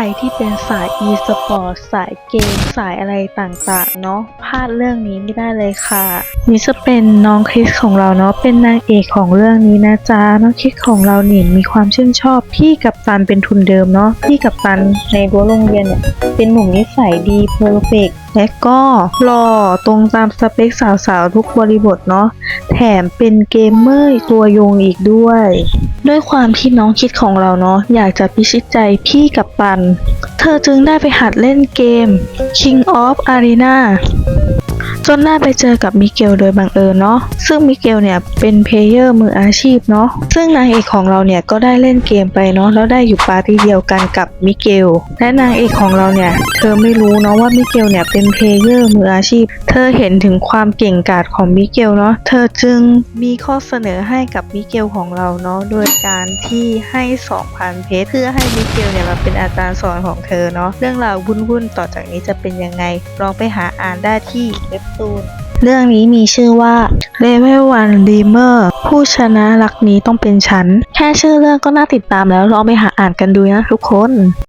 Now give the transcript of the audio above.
รที่เป็นสาย e-sport สายเกม สายอะไรต่างๆ เนาะพลาดเรื่องนี้ไม่ได้เลยค่ะ นี่จะเป็นน้องคริสของเราเนาะเป็นนางเอกของเรื่องนี้นะจ๊ะน้องคริสของเราเนี่ยมีความชื่นชอบพี่กับตันเป็นทุนเดิมเนาะพี่กับตันในรั้วโรงเรียนเนี่ยเป็นหนุ่มนิสัยดีเพอร์เฟกและก็หล่อตรงตามสเปคสาวๆทุกบริบทเนาะแถมเป็นเกมเมอร์ตัวยงอีกด้วย ด้วยความที่น้องคิดของเราเนาะอยากจะพิชิตใจพี่กับปัน เธอจึงได้ไปหัดเล่นเกม King of Arena นได้ไปเจอกับมิเกลโดยบังเอิญเนาะซึ่งมิเกลเนี่ยเป็นเพลเยอร์มืออาชีพเนาะซึ่งนางเอกของเราเนี่ยก็ได้เล่นเกมไปเนาะแล้วได้อยู่ปาร์ตี้เดียวกันกับมิเกลและนางเอกของเราเนี่ยเธอไม่รู้เนาะว่ามิเกลเนี่ยเป็นเพลเยอร์มืออาชีพ เธอเห็นถึงความเก่งกาจของมิเกลเนาะเธอจึงมีข้อเสนอให้กับมิเกลของเราเนาะโดยการที่ให้ 2,000 เพชรเพื่อให้มิเกลเนี่ยมาเป็นอาจารย์สอนของเธอเนาะเรื่องราววุ่นๆต่อจากนี้จะเป็นยังไงลองไปหาอ่านได้ที่เว็บตูน เรื่องนี้มีชื่อว่า Level 1 Dreamer ผู้ชนะรักนี้ต้องเป็นฉัน แค่ชื่อเรื่องก็น่าติดตามแล้วลองไปหาอ่านกันดูนะทุกคน